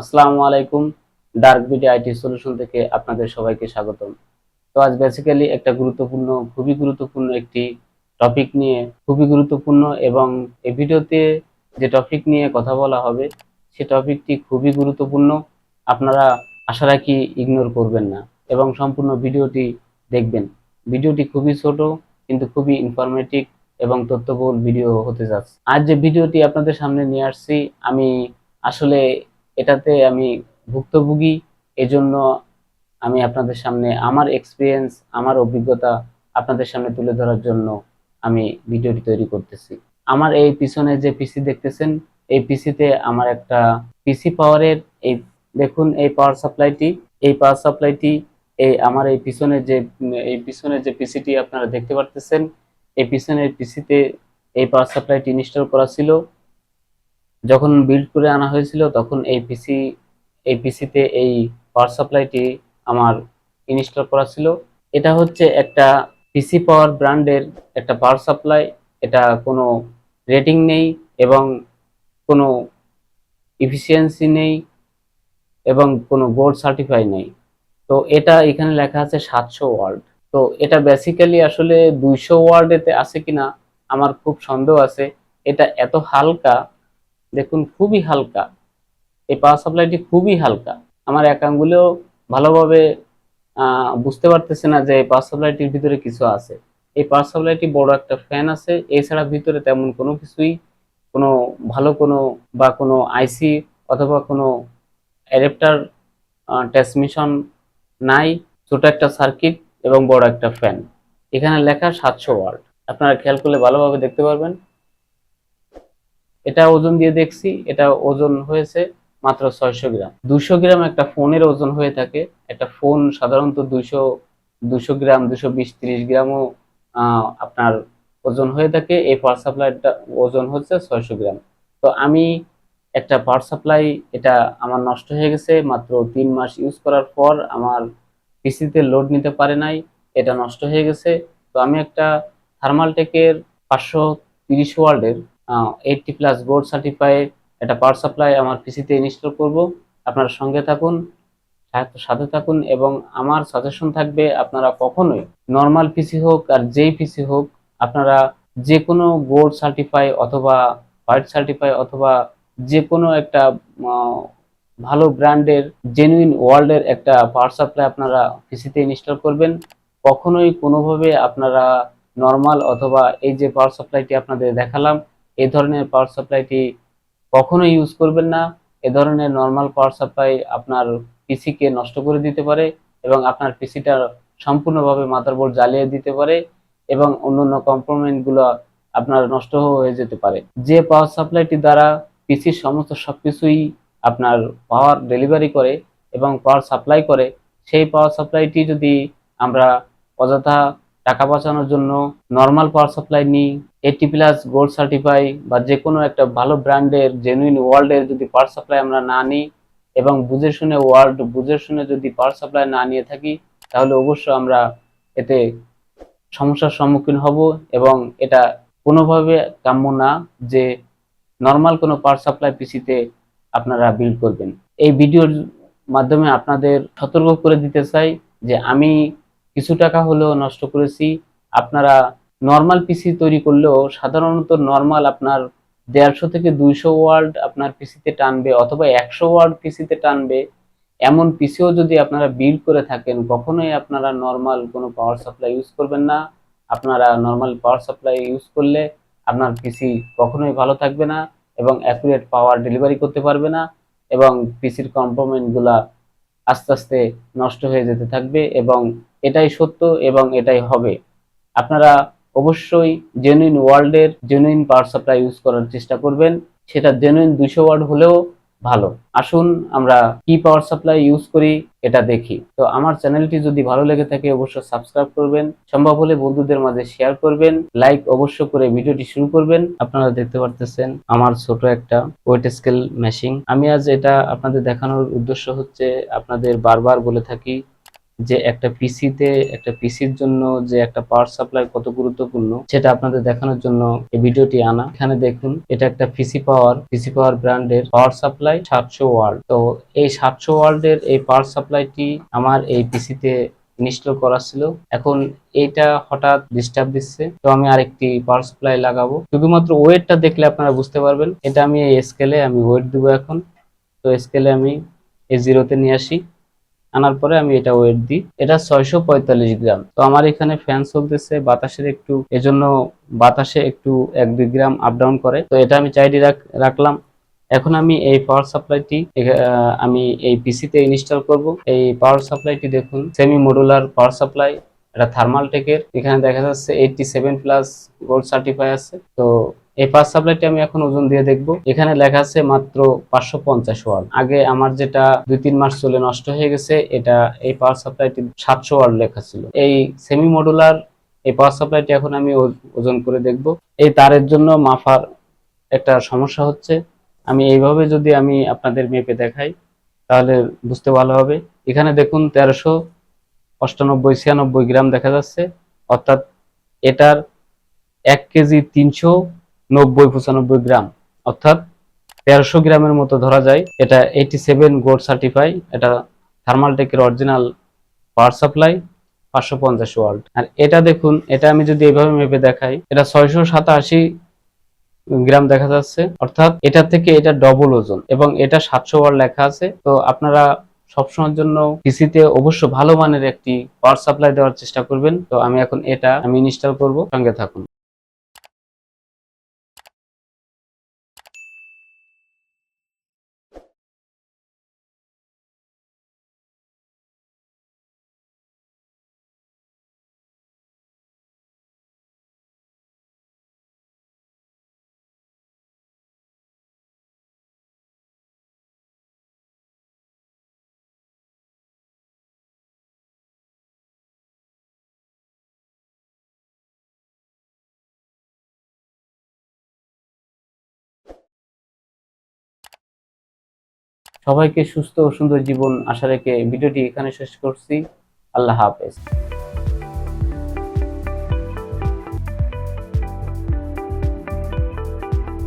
আসসালামু আলাইকুম dark BD IT solution থেকে আপনাদের সবাইকে স্বাগতম। তো আজ বেসিক্যালি একটা গুরুত্বপূর্ণ, খুবই গুরুত্বপূর্ণ একটি টপিক নিয়ে, খুবই গুরুত্বপূর্ণ এবং এই ভিডিওতে যে টপিক নিয়ে কথা বলা হবে, সে টপিকটি খুবই গুরুত্বপূর্ণ। আপনারা আশা রাখি ইগনোর করবেন না এবং সম্পূর্ণ ভিডিওটি দেখবেন। ভিডিওটি খুবই ছোট, কিন্তু খুবই ইনফরমেটিভ এবং তথ্যবহুল ভিডিও হতে যাচ্ছে। আজ যে ভিডিওটি আপনাদের সামনে নিয়ে আসছি, আমি আসলে এটাতে আমি ভুক্তভোগী, এজন্য আমি আপনাদের সামনে আমার এক্সপিরিয়েন্স আমার অভিজ্ঞতা আপনাদের সামনে তুলে ধরার জন্য আমি ভিডিওটি তৈরি করতেছি। আমার এই পিছনে যে পিসি দেখতেছেন, এই পিসিতে আমার একটা পিসি পাওয়ারের এই দেখুন, এই পাওয়ার সাপ্লাইটি এই পাওয়ার সাপ্লাইটি এই আমার এই পিছনে যে, এই পিছনে যে পিসিটি আপনারা দেখতে পারতেছেন, এই পিছনের পিসিতে এই পাওয়ার সাপ্লাইটি ইনস্টল করা ছিল। যখন বিল্ড করে আনা হয়েছিল, তখন এই পিসি এই পিসিতে এই পাওয়ার সাপ্লাইটি আমার ইনস্টল করা ছিল। এটা হচ্ছে একটা পিসি পাওয়ার ব্র্যান্ডের একটা পাওয়ার সাপ্লাই এটা কোনো রেটিং নেই এবং কোনো ইফিসিয়েন্সি নেই এবং কোনো গোল্ড সার্টিফাই নেই। তো এটা এখানে লেখা আছে সাতশো ওয়ার্ড। তো এটা বেসিক্যালি আসলে দুইশো ওয়ার্ডেতে আছে কিনা আমার খুব সন্দেহ আছে। এটা এত হালকা দেখুন, খুবই হালকা। এই পাওয়ার সাপ্লাইটি খুবই হালকা। আমার এক আঙ্গুলেও ভালোভাবে বুঝতে পারতেছে না যে এই পাওয়ার সাপ্লাইটির ভিতরে কিছু আছে। এই পাওয়ার সাপ্লাইটি বড় একটা ফ্যান আছে। এছাড়া ভিতরে তেমন কোনো কিছুই, কোনো ভালো কোনো বা কোনো আইসি অথবা কোনো অ্যাডাপ্টার ট্রান্সমিশন নাই। ছোট একটা সার্কিট এবং বড় একটা ফ্যান এখানে লেখা সাতশো ওয়াট। আপনারা খেয়াল করলে ভালোভাবে দেখতে পারবেন। এটা ওজন দিয়ে দেখছি, এটা ওজন হয়েছে মাত্র ছয়শো গ্রাম। দুশো গ্রাম একটা ফোনের ওজন হয়ে থাকে। একটা ফোন সাধারণত দুশো দুশো গ্রাম দুশো বিশ, ত্রিশ গ্রামও আপনার ওজন হয়ে থাকে। এই পাওয়ার সাপ্লাইটা ওজন হচ্ছে ছয়শো গ্রাম। তো আমি একটা পাওয়ার সাপ্লাই, এটা আমার নষ্ট হয়ে গেছে মাত্র তিন মাস ইউজ করার পর আমার পিসিতে লোড নিতে পারে নাই, এটা নষ্ট হয়ে গেছে। তো আমি একটা থার্মালটেকের পাঁচশো তিরিশ ওয়ার্ডের এইটটি প্লাস গোল্ড সার্টিফাইড একটা পাওয়ার সাপ্লাই আমার পিসিতে ইনস্টল করব। আপনারা সঙ্গে থাকুন, সাথে- থাকুন এবং আমার সাজেশন থাকবে আপনারা কখনোই নর্মাল পিসি হোক আর যেই পিসি হোক, আপনারা যে কোনো গোল্ড সার্টিফাই অথবা হোয়াইট সার্টিফাই অথবা যে কোনো একটা ভালো ব্র্যান্ডের জেনুইন ওয়ার্ল্ডের একটা পাওয়ার সাপ্লাই আপনারা পিসিতে ইনস্টল করবেন। কখনোই কোনোভাবে আপনারা নর্মাল অথবা এই যে পাওয়ার সাপ্লাইটি আপনাদের দেখালাম এই ধরনের পাওয়ার সাপ্লাইটি কখনো ইউজ করবেন না। এ ধরনের নর্মাল পাওয়ার সাপ্লাই আপনার পিসিকে নষ্ট করে দিতে পারে এবং আপনার পিসিটা সম্পূর্ণভাবে মাদারবোর্ড জ্বালিয়ে দিতে পারে এবং অন্যান্য কম্পোনেন্টগুলো আপনার নষ্ট হয়ে যেতে পারে। যে পাওয়ার সাপ্লাইটি দ্বারা পিসির সমস্ত সবকিছুই আপনার পাওয়ার ডেলিভারি করে এবং পাওয়ার সাপ্লাই করে, সেই পাওয়ার সাপ্লাইটি যদি আমরা অযথা টাকা বাঁচানোর জন্য নর্মাল পাওয়ার সাপ্লাই নিই এইটি প্লাস গোল্ড সার্টিফাই বা যে কোনো একটা ভালো ব্র্যান্ডের জেনুইন ওয়ার্ল্ডের যদি পাওয়ার সাপ্লাই আমরা না নিই এবং বুঝে শুনে ওয়ার্ল্ড বুঝে শুনে যদি পাওয়ার সাপ্লাই না নিয়ে থাকি, তাহলে অবশ্য আমরা এতে সমস্যার সম্মুখীন হব এবং এটা কোনোভাবে কাম্য না যে নর্মাল কোনো পাওয়ার সাপ্লাই পিসিতে আপনারা বিল্ড করবেন। এই ভিডিওর মাধ্যমে আপনাদের সতর্ক করে দিতে চাই যে আমি কিছু টাকা হলেও নষ্ট করেছি, আপনারা নর্মাল পিসি তৈরি করলেও সাধারণত নর্মাল আপনার দেড়শো থেকে দুইশো ওয়ার্ড আপনার পিসিতে টানবে অথবা একশো ওয়ার্ড পিসিতে টানবে। এমন পিসিও যদি আপনারা বিল্ড করে থাকেন, কখনোই আপনারা নর্মাল কোনো পাওয়ার সাপ্লাই ইউজ করবেন না। আপনারা নর্মাল পাওয়ার সাপ্লাই ইউজ করলে আপনার পিসি কখনোই ভালো থাকবে না এবং অ্যাকুরেট পাওয়ার ডেলিভারি করতে পারবে না এবং পিসির কম্পোনেন্টগুলা আস্তে আস্তে নষ্ট হয়ে যেতে থাকবে এবং এটাই সত্য এবং এটাই হবে। আপনারা অবশ্যই জেনুইন ওয়ার্ল্ডের জেনুইন পাওয়ার সাপ্লাই ইউজ করার চেষ্টা করবেন। সেটা জেনুইন দুশো ওয়ার্ড হলেও ভালো। আসুন আমরা কি পাওয়ার সাপ্লাই ইউজ করি, এটা দেখি। তো আমার চ্যানেলটি যদি ভালো লেগে থাকে, অবশ্যই সাবস্ক্রাইব করবেন। সম্ভব হলে বন্ধুদের মাঝে শেয়ার করবেন। লাইক অবশ্য করে ভিডিওটি শুরু করবেন। আপনারা দেখতে পারতেছেন আমার ছোট একটা ওয়েট স্কেল মেশিন আমি আজ এটা আপনাদের দেখানোর উদ্দেশ্য হচ্ছে আপনাদের বারবার বলে থাকি যে একটা পিসিতে একটা পিসির জন্য যে একটা পাওয়ার সাপ্লাই কত গুরুত্বপূর্ণ, সেটা আপনাদের দেখানোর জন্য এই ভিডিওটি আনা। এখানে দেখুন, এটা একটা পিসি পাওয়ার পিসি পাওয়ার ব্র্যান্ডের পাওয়ার সাপ্লাই সাতশো ওয়ার্ল্ড তো এই সাতশো ওয়ার্ডের এই পাওয়ার সাপ্লাইটি আমার এই পিসিতে ইনস্টল করা ছিল। এখন এইটা হঠাৎ ডিস্টার্ব দিচ্ছে। তো আমি আরেকটি পাওয়ার সাপ্লাই লাগাবো। শুধুমাত্র ওয়েটটা দেখলে আপনারা বুঝতে পারবেন। এটা আমি এই স্কেলে আমি ওয়েট দিব এখন। তো স্কেলে আমি এই জিরোতে নিয়ে আসি। আনার পরে আমি এটা ওয়েট দিই। এটা ছয়শো পঁয়তাল্লিশ গ্রাম। তো আমার এখানে ফ্যান চলতেছে, বাতাসের একটু, এজন্য বাতাসে একটু এক দুই গ্রাম আপ ডাউন করে। তো এটা আমি চাইডি রাখলাম। এখন আমি এই পাওয়ার সাপ্লাইটি আমি এই পিসিতে ইনস্টল করব। এই পাওয়ার সাপ্লাইটি দেখুন সেমি মডুলার পাওয়ার সাপ্লাই এটা থার্মাল টেকের এখানে দেখা যাচ্ছে eighty seven plus gold certify আছে। তো এই পাওয়ার সাপ্লাইটি আমি এখন ওজন দিয়ে দেখব। এখানে লেখা আছে মাত্র পাঁচশো পঞ্চাশ ওয়াট আগে আমার যেটা দুই তিন মাস চলে নষ্ট হয়ে গেছে, এটা এই পাওয়ার সাপ্লাইটি সাতশো ওয়াট লেখা ছিল। এই সেমি মডুলার এই পাওয়ার সাপ্লাইটি এখন আমি ওজন করে দেখব। এই তারের জন্য মাফার একটা সমস্যা হচ্ছে। আমি এইভাবে যদি আমি আপনাদের মেপে দেখাই, তাহলে বুঝতে ভালো হবে। এখানে দেখুন তেরোশো অষ্টানব্বই ছিয়ানব্বই গ্রাম দেখা যাচ্ছে। অর্থাৎ এটার এক কেজি তিনশো নব্বই পঁচানব্বই গ্রাম। অর্থাৎ তেরোশো গ্রামের মতো ধরা যায়। এটা এইটি সেভেন গোল্ড সার্টিফাই এটা থার্মালটেকের অরিজিনাল পাওয়ার সাপ্লাই পাঁচশো পঞ্চাশ ওয়াল্ট আর এটা দেখুন, এটা আমি যদি এভাবে মেপে দেখাই, এটা ছয়শো সাতাশি গ্রাম দেখা যাচ্ছে। অর্থাৎ এটা থেকে এটা ডবল ওজন এবং এটা সাতশো ওয়াট লেখা আছে। তো আপনারা সবসময়ের জন্য পিসিতে অবশ্য ভালো মানের একটি পাওয়ার সাপ্লাই দেওয়ার চেষ্টা করবেন। তো আমি এখন এটা আমি ইনস্টল করব। সঙ্গে থাকুন। সবাইকে সুস্থ ও সুন্দর জীবন আশা রেখে ভিডিওটি এখানে শেষ করছি। আল্লাহ হাফেজ।